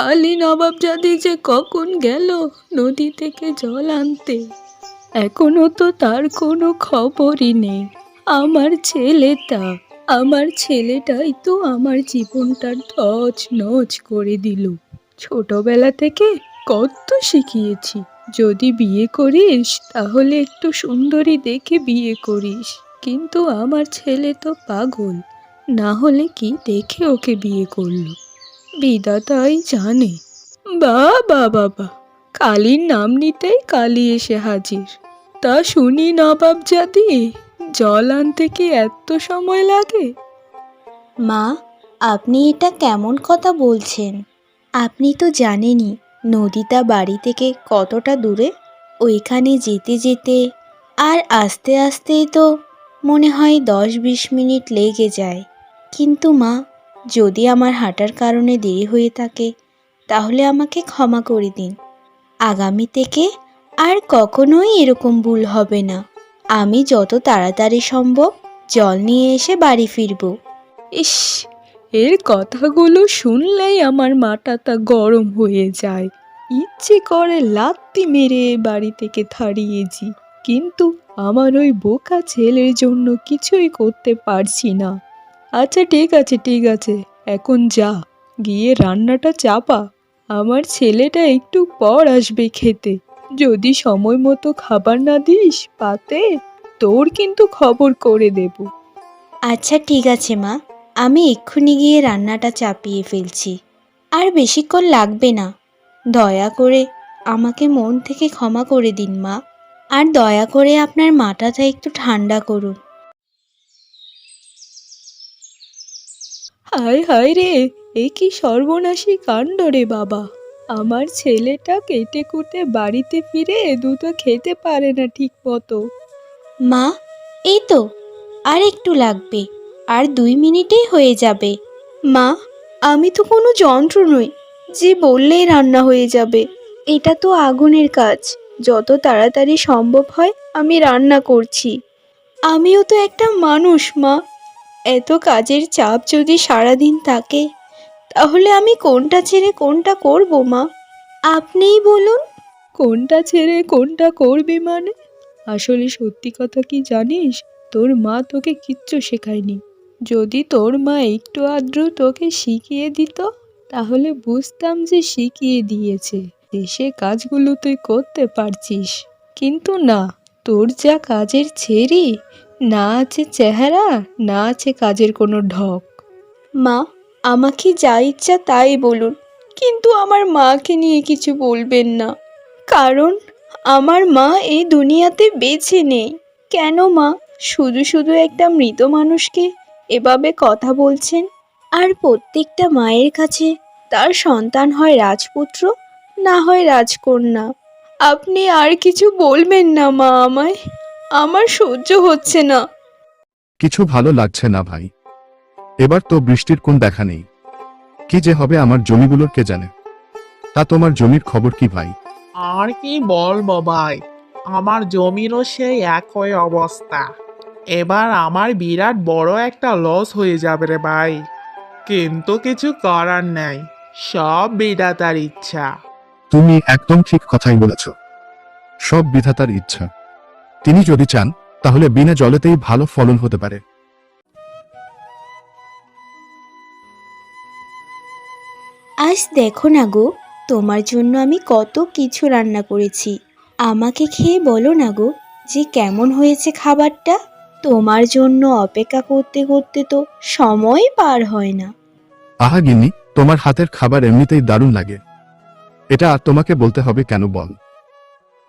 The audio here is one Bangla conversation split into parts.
খালি নবাবজাদি যে কখন গেল নদী থেকে জল আনতে? এখনও তো তার কোনো খবরই নেই। আমার ছেলেটা, আমার ছেলেটাই তো আমার জীবনটা তছ নছ করে দিল। ছোটবেলা থেকে কত শিখিয়েছি, যদি বিয়ে করিস তাহলে একটু সুন্দরী দেখে বিয়ে করিস। কিন্তু আমার ছেলে তো পাগল, না হলে কি দেখে ওকে বিয়ে করল? বিধাতাই জানে। বা বা বাবা কালীর নাম নিতেই কালী এসে হাজির। তা শুনি নবাব জাতি জল আনতে কি এত সময় লাগে? মা, আপনি এটা কেমন কথা বলছেন? আপনি তো জানেনই, নদীটা বাড়ি থেকে কতটা দূরে। ওইখানে যেতে যেতে আর আস্তে আস্তেই তো মনে হয় দশ বিশ মিনিট লেগে যায়। কিন্তু মা যদি আমার হাঁটার কারণে দেরি হয়ে থাকে, তাহলে আমাকে ক্ষমা করে দিন। আগামী থেকে আর কখনোই এরকম ভুল হবে না। আমি যত তাড়াতাড়ি সম্ভব জল নিয়ে এসে বাড়ি ফিরবো। ইস, এর কথাগুলো শুনলেই আমার মাথাটা গরম হয়ে যায়। ইচ্ছে করে লাত্তি মেরে বাড়ি থেকে থাড়িয়েছি কিন্তু আমার ওই বোকা ছেলের জন্য কিছুই করতে পারছি না। আচ্ছা ঠিক আছে ঠিক আছে। এখন যা, গিয়ে রান্নাটা চাপা। আমার ছেলেটা একটু পর আসবে খেতে। যদি সময় মতো খাবার না দিস পাতে, তোর কিন্তু খবর করে দেবো। আচ্ছা ঠিক আছে, মা। আমি এক্ষুনি গিয়ে রান্নাটা চাপিয়ে ফেলছি। আর বেশিক্ষণ লাগবে না। দয়া করে আমাকে মন থেকে ক্ষমা করে দিন, মা। আর দয়া করে আপনার মাথাটা একটু ঠান্ডা করুন। হায় হায় রে এ কি সর্বনাশী কাণ্ড রে বাবা। আমার ছেলেটা কেটে কুটে বাড়িতে ফিরে দুটো খেতে পারে না ঠিক মতো মা এই তো আর একটু লাগবে আর দুই মিনিটেই হয়ে যাবে। মা আমি তো কোনো যন্ত্র নই যে বললেই রান্না হয়ে যাবে। এটা তো আগুনের কাজ যত তাড়াতাড়ি সম্ভব হয় আমি রান্না করছি। আমিও তো একটা মানুষ মা এত কাজের চাপ যদি সারাদিন থাকে, তাহলে আমি কোনটা ছেড়ে কোনটা করব, মা? আপনিই বলুন। কোনটা ছেড়ে কোনটা করবি মানে? আসলে সত্যি কথা কি জানিস? তোর মা তোকে কিচ্ছু শেখায়নি। যদি তোর মা একটু আদ্র তোকে শিখিয়ে দিত, তাহলে বুঝতাম যে শিখিয়ে দিয়েছে। সে কাজগুলো তুই করতে পারছিস। কিন্তু না, তোর যা কাজের ছেড়ি না আছে চেহারা, না আছে কাজের কোনো ঢক। মা, আমাকে যা ইচ্ছা তাই বলুন, কিন্তু আমার মাকে নিয়ে কিছু বলবেন না। কারণ, আমার মা এই দুনিয়াতে বেঁচে নেই। কেন মা? শুধু শুধু একটা মৃত মানুষকে এভাবে কথা বলছেন? আর প্রত্যেকটা মায়ের কাছে তার সন্তান হয় রাজপুত্র, না হয় রাজকন্যা। আপনি আর কিছু বলবেন না মা আমায়। আমার সহ্য হচ্ছে না। কিছু ভালো লাগছে না ভাই। এবার তো বৃষ্টির কোন দেখা নেই। কি যে হবে আমার জমিগুলোর কে জানে? তা তোমার জমির খবর কি ভাই? আর কি বলব ভাই আমার জমিরও সেই একই অবস্থা। এবার আমার বিরাট বড় একটা লস হয়ে যাবে রে ভাই। কিন্তু কিছু করার নাই সব বিধাতার ইচ্ছা। তুমি একদম ঠিক কথাই বলেছ। সব বিধাতার ইচ্ছা। তিনি যদি চান তাহলে বিনা জলেতেই ভালো ফলন হতে পারে। আজ দেখো না গো তোমার জন্য আমি কত কিছু রান্না করেছি। আমাকে খেয়ে বলো না গো যে কেমন হয়েছে খাবারটা? তোমার জন্য অপেক্ষা করতে করতে তো সময় পার হয় না। আহা গিন্নি তোমার হাতের খাবার এমনিতেই দারুণ লাগে। এটা আর তোমাকে বলতে হবে কেন বল।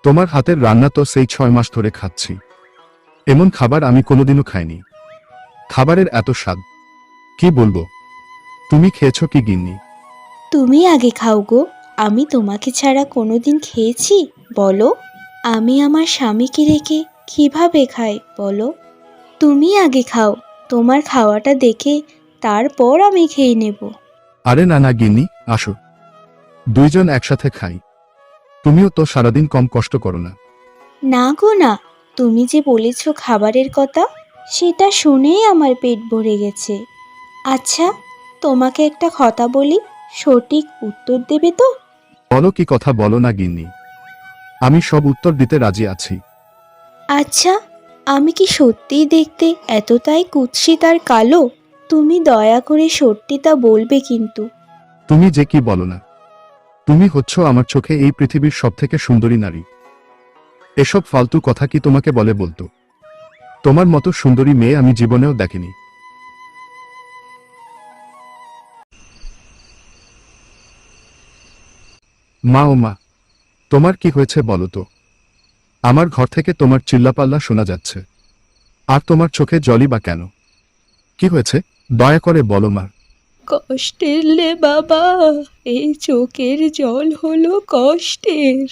তোমার হাতের রান্না তো সেই ছয় মাস ধরে খাচ্ছি। এমন খাবার আমি কোনোদিনও খাইনি। খাবারের এত স্বাদ। কি বলব? তুমি খেয়েছো কি গিন্নি? তুমি আগে খাও গো। আমি তোমাকে ছাড়া কোনোদিন খেয়েছি? বলো। আমি আমার স্বামীকে রেখে কীভাবে খাই বলো। তুমি আগে খাও। তোমার খাওয়াটা দেখে তারপর আমি খেয়ে নেব। আরে না না গিন্নি আসো। দুইজন একসাথে খাই। তুমিও তো সারাদিন কম কষ্ট করো না। না গো না তুমি যে বলেছ খাবারের কথা সেটা শুনেই আমার পেট ভরে গেছে। আচ্ছা তোমাকে একটা কথা বলি সঠিক উত্তর দেবে তো? বলো কি কথা বলো না গিন্নি। আমি সব উত্তর দিতে রাজি আছি। আচ্ছা আমি কি সত্যিই দেখতে এতটাই কুৎসিত আর কালো? তুমি দয়া করে সত্যিটা বলবে কিন্তু। তুমি যে কি বলো না। তুমি হচ্ছ আমার চোখে এই পৃথিবীর সব থেকে সুন্দরী নারী। এসব ফালতু কথা কি তোমাকে বলে বলতো? তোমার মতো সুন্দরী মেয়ে আমি জীবনেও দেখিনি। মা ও মা, তোমার কি হয়েছে বলো তো? আমার ঘর থেকে তোমার চিল্লাপাল্লা শোনা যাচ্ছে। আর তোমার চোখে জলই বা কেন? কি হয়েছে? দয়া করে বলো মা। কষ্টের লে বাবা এই চোখের জল হলো কষ্টের।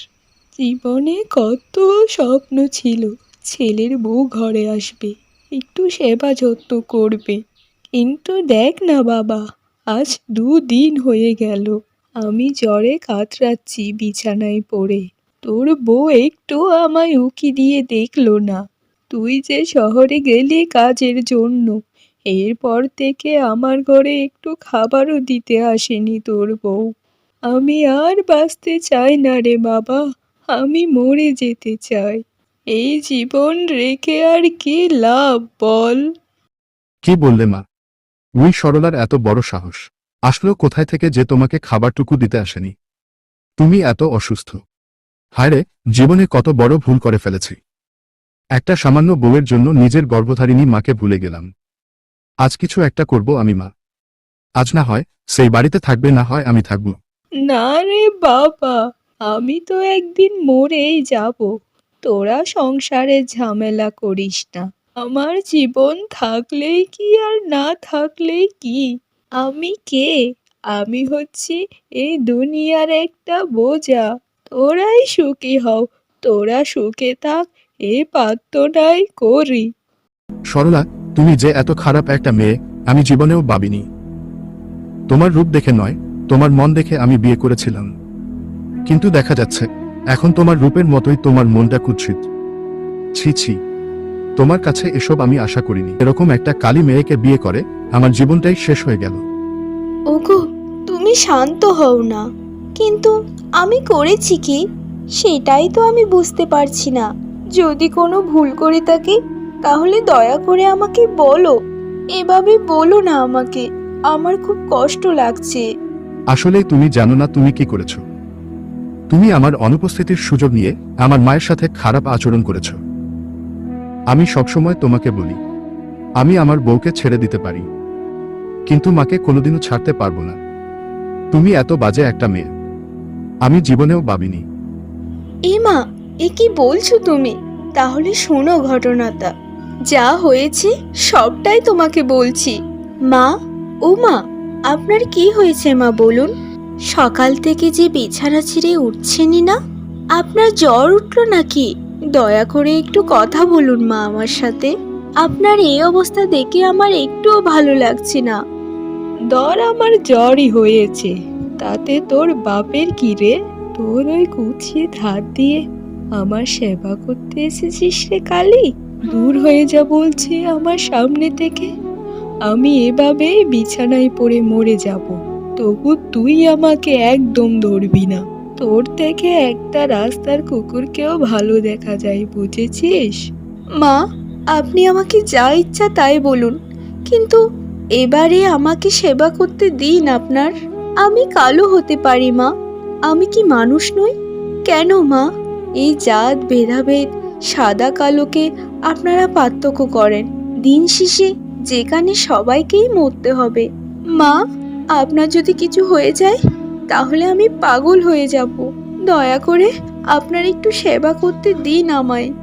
জীবনে কত স্বপ্ন ছিল, ছেলের বউ ঘরে আসবে, একটু সেবা যত্ন করবে। কিন্তু দেখ না বাবা, আজ দুদিন হয়ে গেল, আমি জ্বরে কাতরাচ্ছি বিছানায় পড়ে। তোর বউ একটু আমায় উকি দিয়ে দেখল না। তুই যে শহরে গেলি কাজের জন্য এরপর থেকে আমার ঘরে একটু খাবারও দিতে আসেনি তোর বউ। আমি আর বাঁচতে চাই না রে বাবা, আমি মরে যেতে চাই। এই জীবন রেখে আর কি লাভ বল? কি বললে মা? উই সরলার এত বড় সাহস। আসলো কোথায় থেকে যে তোমাকে খাবারটুকু দিতে আসেনি। তুমি এত অসুস্থ। হায়রে জীবনে কত বড় ভুল করে ফেলেছি। একটা সামান্য বউয়ের জন্য নিজের গর্ভধারিণী মাকে ভুলে গেলাম। আজ কিছু একটা করব আমি মা। আজ না হয় সেই বাড়িতে থাকবে না হয় আমি থাকব। না রে বাবা আমি তো একদিন মরেই যাব। তোরা সংসারে ঝামেলা করিস না। আমার জীবন থাকলেই কি আর না থাকলেই কি? আমি কে? আমি হচ্ছি এই দুনিয়ার একটা বোঝা। তোরাই সুখী হও তোরা সুখে থাক এ প্রার্থনাই করি। সরলা তুমি যে এত খারাপ একটা মেয়ে, আমি জীবনেও ভাবিনি। তোমার রূপ দেখে নয়, তোমার মন দেখে আমি বিয়ে করেছিলাম। কিন্তু দেখা যাচ্ছে, এখন তোমার রূপের মতোই তোমার মনটা কুৎসিত। ছি ছি, তোমার কাছে এসব আমি আশা করিনি। এরকম একটা কালী মেয়েকে বিয়ে করে, আমার জীবনটাই শেষ হয়ে গেল। ওগো, তুমি শান্ত হও না। কিন্তু আমি করেছি কি? সেটাই তো আমি বুঝতে পারছি না। যদি কোনো ভুল করে থাকি তাহলে দয়া করে আমাকে বলো। এভাবে বলো না আমাকে। আমার খুব কষ্ট লাগছে। আসলে তুমি জানো না তুমি কি করেছ। তুমি আমার অনুপস্থিতির সুযোগ নিয়ে আমার মায়ের সাথে খারাপ আচরণ করেছ। আমি সবসময় তোমাকে বলি আমি আমার বউকে ছেড়ে দিতে পারি কিন্তু মাকে কোনোদিনও ছাড়তে পারব না। তুমি এত বাজে একটা মেয়ে। আমি জীবনেও ভাবিনি। এ মা এ কি বলছো তুমি? তাহলে শোনো ঘটনাটা। যা হয়েছে সবটাই তোমাকে বলছি। মা, ও মা, আপনার কি হয়েছে মা বলুন? সকাল থেকে যে বিছানা ছিঁড়ে উঠছেনি না? আপনার জ্বর উঠল নাকি? দয়া করে একটু কথা বলুন মা আমার সাথে। আপনার এই অবস্থা দেখে আমার একটুও ভালো লাগছে না। দর আমার জ্বরই হয়েছে। তাতে তোর বাপের কি রে? তোর ওই কুচিয়ে ধার দিয়ে আমার সেবা করতে এসেছিস রে কালি? দূর হয়ে যা বলছি আমার সামনে থেকে। আমি এভাবেই বিছানায় পড়ে মরে যাব। তবু তুই আমাকে একদম ধরবি না। তোর থেকে একটা রাস্তার কুকুরকেও ভালো দেখা যায়, বুঝেছিস? মা, আপনি আমাকে যা ইচ্ছা তাই বলুন। কিন্তু এবারে আমাকে সেবা করতে দিন আপনার। আমি কালো হতে পারি, মা। আমি কি মানুষ নই? কেন, মা? এই জাত ভেদাভেদ সাদা কালোকে আপনারা পার্থক্য করেন। দিন শেষে যেখানে সবাইকেই মরতে হবে। মা, আপনার যদি কিছু হয়ে যায়, তাহলে আমি পাগল হয়ে যাব। দয়া করে আপনার একটু সেবা করতে দিন আমায়।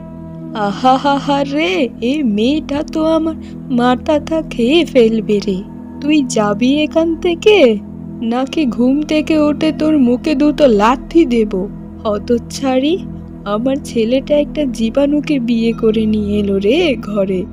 আহা হা হা রে এই মেয়েটা তো আমার মাথাটা খেয়ে ফেলবে রে। তুই যাবি এখান থেকে? নাকি ঘুম থেকে উঠে তোর মুখে দুটো লাথি দেব? হতচ্ছাড়ি। আমার ছেলেটা একটা জীবাণুকে বিয়ে করে নিয়ে এলো রে ঘরে।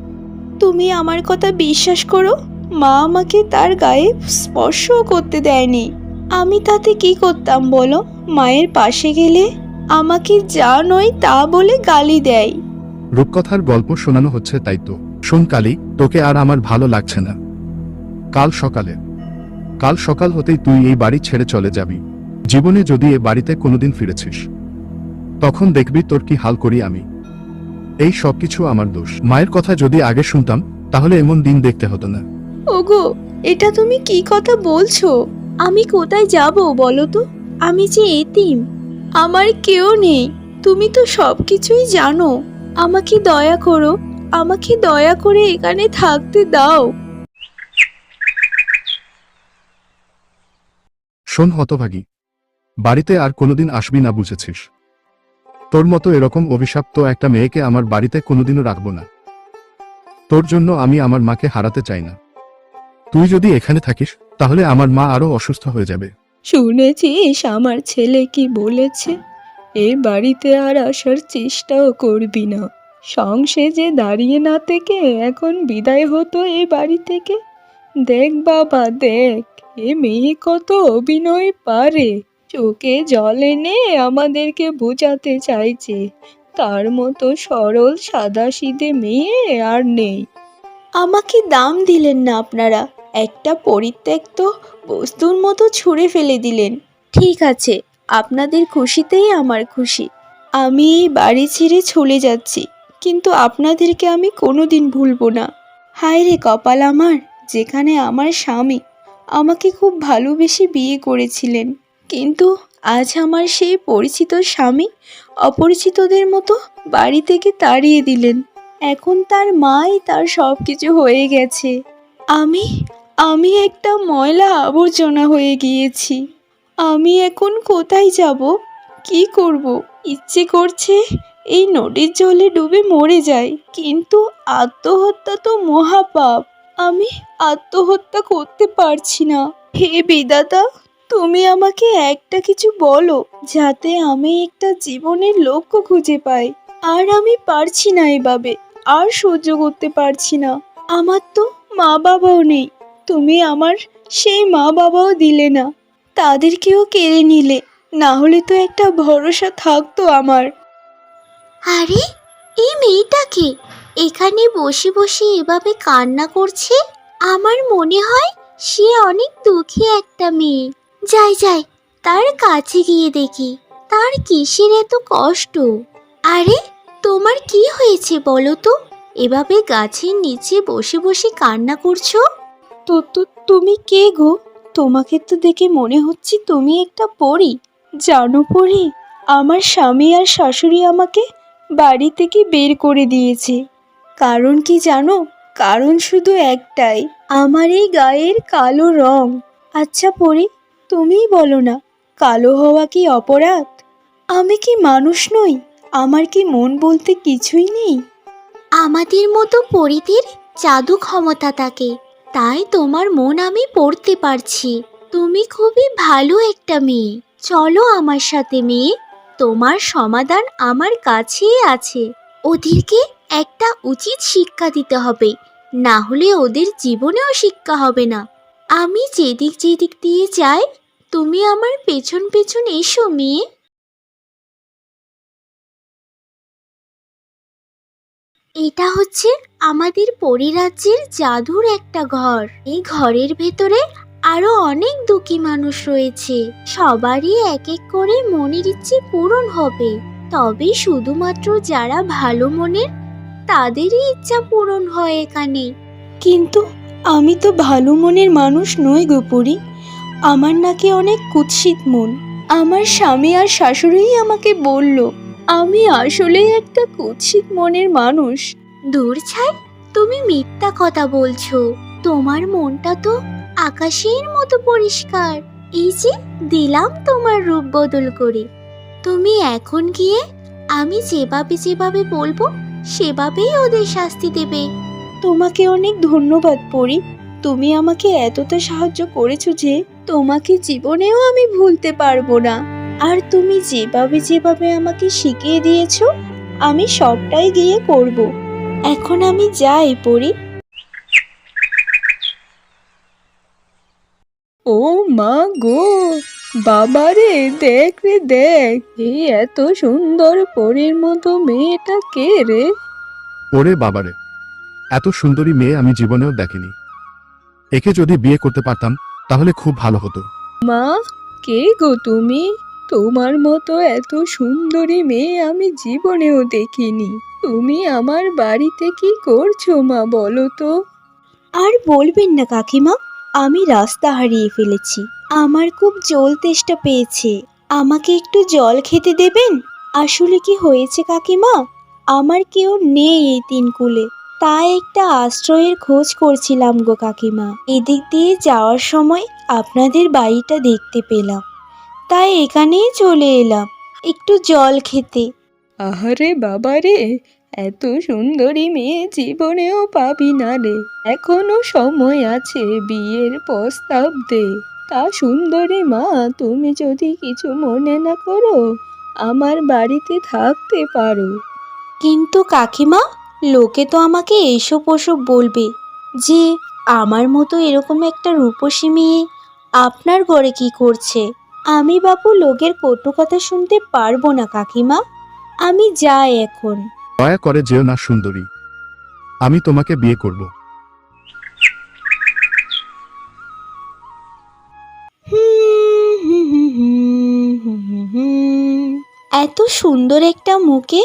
তুমি আমার কথা বিশ্বাস করো? মা আমাকে তার গায়ে স্পর্শও করতে দেয়নি। আমি তাতে কি করতাম বলো? মায়ের পাশে গেলে আমাকে যা নয় তা বলে গালি দেয়। রূপকথার গল্প শোনানো হচ্ছে তাই তো। শোন কালী, তোকে আর আমার ভালো লাগছে না। কাল সকালে। কাল সকাল হতেই তুই এই বাড়ি ছেড়ে চলে যাবি। জীবনে যদি এ বাড়িতে কোনোদিন ফিরেছিস। তখন দেখবি তোর কি হাল করি আমি। এই সব কিছু আমার দোষ। মায়ের কথা যদি আগে শুনতাম তাহলে এমন দিন দেখতে হতো না। ওগো এটা তুমি কি কথা বলছো? আমি কোথায় যাব বলো তো? আমি যে এতিম আমার কেউ নেই। তুমি তো সব কিছুই জানো। আমাকে দয়া করো আমাকে দয়া করে এখানে থাকতে দাও। শোন হতভাগী বাড়িতে আর কোনোদিন আসবি না বুঝেছিস। তোর মতো এরকম অভিশাপ্ত একটা মেয়েকে আমার বাড়িতে কোনোদিনও রাখব না। তোর জন্য আমি আমার মাকে হারাতে চাই না। তুই যদি এখানে থাকিস, তাহলে আমার মা আরও অসুস্থ হয়ে যাবে। শুনেছিস আমার ছেলে কি বলেছে? এ বাড়িতে আর আসার চেষ্টাও করবি না। সংসে যে দাঁড়িয়ে না থেকে এখন বিদায় হতো এ বাড়ি থেকে। দেখ বাবা, দেখ, এ মেয়ে কত অভিনয় পারে। চোখে জল এনে আমাদেরকে বোঝাতে চাইছে। তার মতো সরল, সাদাসিধে মেয়ে আর নেই। আমাকে দাম দিলেন না আপনারা। একটা পরিত্যক্ত বস্তুর মতো ছুঁড়ে ফেলে দিলেন। ঠিক আছে, আপনাদের খুশিতেই আমার খুশি। আমি এই বাড়ি ছেড়ে চলে যাচ্ছি, কিন্তু আপনাদেরকে আমি কোনোদিন ভুলবো না। হায় রে কপাল আমার, যেখানে আমার স্বামী। আমাকে খুব ভালোবেসে বিয়ে করেছিলেন। কিন্তু আজ আমার সেই পরিচিত স্বামী অপরিচিতদের মতো বাড়ি থেকে তাড়িয়ে দিলেন। এখন তার মাই তার সব কিছু হয়ে গেছে। আমি আমি একটা ময়লা আবর্জনা হয়ে গিয়েছি। আমি এখন কোথায় যাব? কি করব? ইচ্ছে করছে এই নদীর জলে ডুবে মরে যাই, কিন্তু আত্মহত্যা তো মহাপাপ। আমি আত্মহত্যা করতে পারছি না। হে বিদাতা তুমি আমাকে একটা কিছু বলো, যাতে আমি একটা জীবনের লক্ষ্য খুঁজে পাই। আর আমি পারছি না এভাবে, আর সহ্য করতে পারছি না। আমার তো মা বাবাও নেই, তুমি আমার সেই মা বাবাও দিলে না। তাদেরকেও কেড়ে নিলে, না হলে তো একটা ভরসা থাকতো আমার। আরে, এই মেয়েটাকে এখানে বসে বসে এভাবে কান্না করছে? আমার মনে হয় সে অনেক দুঃখী একটা মেয়ে। যাই যাই, তার কাছে গিয়ে দেখি তার কিসের এত কষ্ট। আরে, তোমার কি হয়েছে বলো তো? এভাবে গাছের নিচে বসে বসে কান্না করছ? তো তো তুমি কে গো? তোমাকে তো দেখে মনে হচ্ছে তুমি একটা পরী। জানো পরী, আমার স্বামী আর শাশুড়ি আমাকে বাড়ি থেকে বের করে দিয়েছে। কারণ কি জানো? কারণ শুধু একটাই, আমার এই গায়ের কালো রং। আচ্ছা পরী তুমিই বলো না, কালো হওয়া কি অপরাধ? আমি কি মানুষ নই? আমার কি মন বলতে কিছুই নেই? আমাদের মতো পরিদের জাদু ক্ষমতা থাকে, তাই তোমার মন আমি পড়তে পারছি। তুমি খুবই ভালো একটা মেয়ে। চলো আমার সাথে মেয়ে, তোমার সমাধান আমার কাছেই আছে। ওদেরকে একটা উচিত শিক্ষা দিতে হবে, না হলে ওদের জীবনেও শিক্ষা হবে না। আমি যেদিক যেদিক দিয়ে যাই, তুমি আমার পেছন পেছন এসো, মেয়ে। এটা হচ্ছে আমাদের পরিরাজ্যের জাদুর একটা ঘর। এই ঘরের ভেতরে আরও অনেক দুঃখী মানুষ রয়েছে। সবারই এক এক করে মনের ইচ্ছে পূরণ হবে। তবে শুধুমাত্র যারা ভালো মনের, তাদেরই ইচ্ছা পূরণ হয় এখানে। কিন্তু আমি তো ভালো মনের মানুষ নই গোপুরি আমার নাকি অনেক কুৎসিত মন। আমার স্বামী আর শাশুড়িই আমাকে বলল, আমি আসলেই একটা কুৎসিত মনের মানুষ। দূর ছাই, তুমি মিথ্যা কথা বলছো। তোমার মনটা তো আকাশের মতো পরিষ্কার। এই যে দিলাম তোমার রূপ বদল করে। তুমি এখন গিয়ে আমি যেভাবে যেভাবে বলব, সেভাবেই ওদের শাস্তি দেবে। তোমাকে অনেক ধন্যবাদ পড়ি তুমি আমাকে এতটা সাহায্য করেছ যে তোমাকে জীবনেও আমি ভুলতে পারব না। আর তুমি যেভাবে যেভাবে আমাকে শিখিয়ে দিয়েছ আমি সবটাই গিয়ে করব। এখন আমি যাই পড়ি ও মা গো বাবা রে দেখ রে দেখ এই এত সুন্দর পরীর মতো মেয়েটা কে রে? ওরে বাবারে এত সুন্দরী মেয়ে আমি জীবনেও দেখিনি। একে যদি বিয়ে করতে পারতাম তাহলে খুব ভালো হতো। মা কে গো তুমি? তোমার মতো এত সুন্দরী মেয়ে আমি জীবনেও দেখিনি। তুমি আমার বাড়িতে কি করছ মা বলো তো? আর বলবেন না কাকিমা আমি রাস্তা হারিয়ে ফেলেছি। আমার খুব জল তেষ্টা পেয়েছে। আমাকে একটু জল খেতে দেবেন? আসলে কি হয়েছে কাকিমা? আমার কেউ নেই এই তিন কুলে। তাই একটা আশ্রয়ের খোঁজ করছিলাম গো কাকিমা। এদিক দিয়ে যাওয়ার সময় আপনাদের বাড়িটা দেখতে পেলাম। তাই এখানেই চলে এলাম। একটু জল খেতে। আহারে বাবা রে এত সুন্দরী মেয়ে জীবনেও পাবি না রে। এখনও সময় আছে বিয়ের প্রস্তাব দে। তা সুন্দরী মা তুমি যদি কিছু মনে না করো আমার বাড়িতে থাকতে পারো। কিন্তু কাকিমা লোকে তো আমাকে এসব ওসব বলবে যে আমার মতো এরকম একটা রূপসী মেয়ে আপনার ঘরে কি করছে? আমি বাপু লোকের কটু কথা শুনতে পারব না কাকিমা। আমি যাই এখন। দয়া করে যেও না সুন্দরী। আমি তোমাকে বিয়ে করব। এত সুন্দর একটা মুখে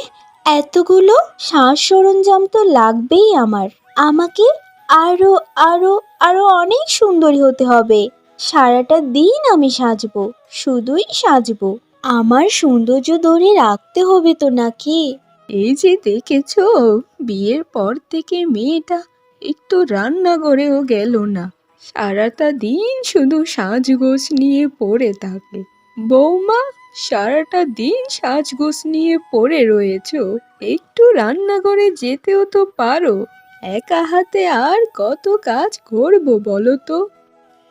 এতগুলো শ্বাস সরঞ্জাম তো লাগবেই আমার। আমাকে আরও আরও আরও অনেক সুন্দরী হতে হবে। সারাটা দিন আমি সাজবো, শুধুই সাজবো। আমার সৌন্দর্য ধরে রাখতে হবে তো নাকি? এই যে দেখেছ, বিয়ের পর থেকে মেয়েটা একটু রান্না করেও গেল না। সারাটা দিন শুধু সাজগোজ নিয়ে পড়ে থাকে। বৌমা সারাটা দিন সাজগোজ নিয়ে পড়ে রয়েছো। একটু রান্নাঘরে যেতেও তো পারো। একা হাতে আর কত কাজ করব বলো তো?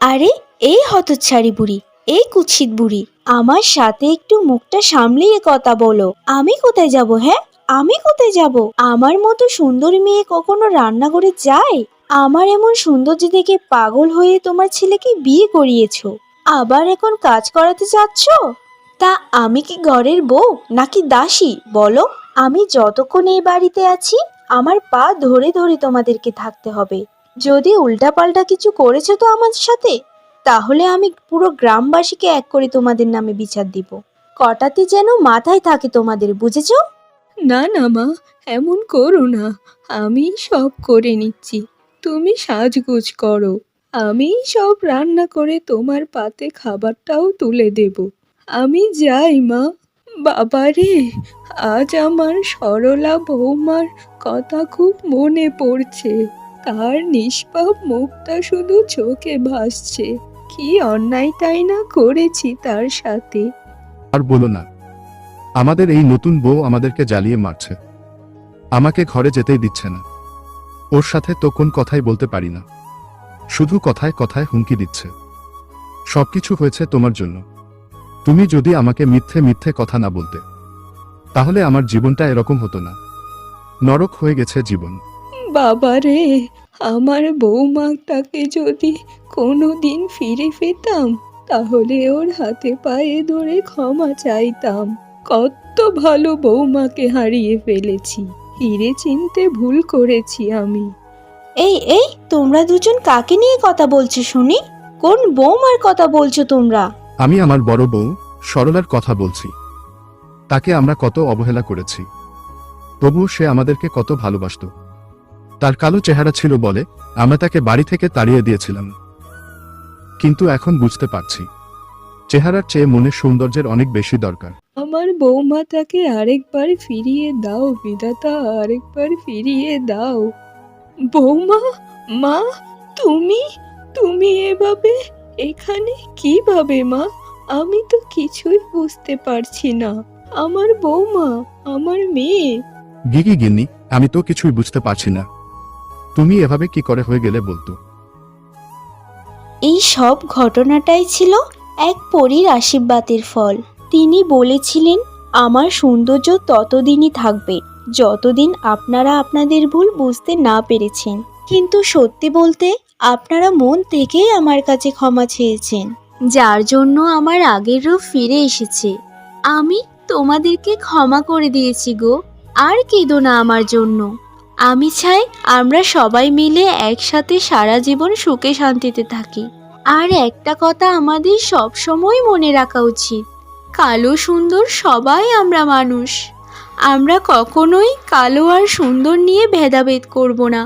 আরে, এই হতচ্ছাড়ি বুড়ি, এই কুৎসিত বুড়ি, আমার সাথে একটু মুখটা সামলিয়ে কথা বলো। আমি কোথায় যাব হ্যাঁ? আমি কোথায় যাব? আমার মতো সুন্দর মেয়ে কখনো রান্নাঘরে যায়? আমার এমন সৌন্দর্য দেখে পাগল হয়ে তোমার ছেলেকে বিয়ে করিয়েছো। আবার এখন কাজ করাতে চাচ্ছ? তা আমি কি ঘরের বউ নাকি দাসী? বলো, আমি যতক্ষণ এই বাড়িতে আছি, আমার পা ধরে ধরে তোমাদেরকে থাকতে হবে। যদি উল্টাপাল্টা কিছু করেছ তো আমার সাথে, তাহলে আমি পুরো গ্রামবাসীকে এক করে তোমাদের নামে বিচার দিব। কটাতে যেন মাথায় থাকে তোমাদের, বুঝেছ? না না মা, এমন করো না। আমি সব করে নিচ্ছি। তুমি সাজগোজ করো। আমি সব রান্না করে তোমার পাতে খাবারটাও তুলে দেব। আমি যাই, মা। বাবারে, আজ আমার সরলা বৌমার কথা খুব মনে পড়ছে। তার নিষ্পাপ মুখটা শুধু চোখে ভাসছে। কি অন্যায়টাই না করেছি তার সাথে? আর বলো না, আমাদের এই নতুন বউ আমাদেরকে জ্বালিয়ে মারছে। আমাকে ঘরে যেতেই দিচ্ছে না। ওর সাথে তো কোন কথাই বলতে পারি না। শুধু কথায় কথায় হুমকি দিচ্ছে। সবকিছু হয়েছে তোমার জন্য। তুমি যদি আমাকে মিথ্যে মিথ্যে কথা না বলতে তাহলে আমার জীবনটা এরকম হতো না। নরক হয়ে গেছে জীবন। বাবারে আমার বৌমাটাকে যদি কোনো দিন ফিরে পেতাম তাহলে ওর হাতে পায়ে ধরে ক্ষমা চাইতাম। কত ভালো বৌমাকে হারিয়ে ফেলেছি হিরে চিনতে ভুল করেছি আমি। এই এই তোমরা দুজন কাকে নিয়ে কথা বলছো শুনি? কোন বৌমার কথা বলছো তোমরা? আমি আমার বড় বউ সরলার কথা বলছি। তাকে আমরা কত অবহেলা করেছি। তবুও সে আমাদেরকে কত ভালোবাসতো। তার কালো চেহারা ছিল বলে আমরা তাকে বাড়ি থেকে তাড়িয়ে দিয়েছিলাম। কিন্তু এখন বুঝতে পারছি, চেহারার চেয়ে মনে সৌন্দর্যের অনেক বেশি দরকার। আমার বৌমা তাকে আরেকবার ফিরিয়ে দাও, বিধাতা, আরেকবার ফিরিয়ে দাও। বৌমা, মা, তুমি? তুমি এভাবে এখানে কীভাবে মা? আমি তো কিছুই বুঝতে পারছি না। আমার বৌমা আমার মেয়ে। গিগি গিন্নি আমি তো কিছুই বুঝতে পারছি না। তুমি এভাবে কি করে হয়ে গেলে বলতো? এই সব ঘটনাটাই ছিল এক পরীর আশীর্বাদের ফল। তিনি বলেছিলেন আমার সৌন্দর্য ততদিনই থাকবে যতদিন আপনারা আপনাদের ভুল বুঝতে না পেরেছেন। কিন্তু সত্যি বলতে আপনারা মন থেকেই আমার কাছে ক্ষমা চেয়েছেন, যার জন্য আমার আগের রূপ ফিরে এসেছে। আমি তোমাদেরকে ক্ষমা করে দিয়েছি গো, আর কেঁদো না আমার জন্য। আমি চাই আমরা সবাই মিলে একসাথে সারা জীবন সুখে শান্তিতে থাকি। আর একটা কথা আমাদের সব সময় মনে রাখা উচিত, কালো সুন্দর সবাই আমরা মানুষ। আমরা কখনোই কালো আর সুন্দর নিয়ে ভেদাভেদ করব না।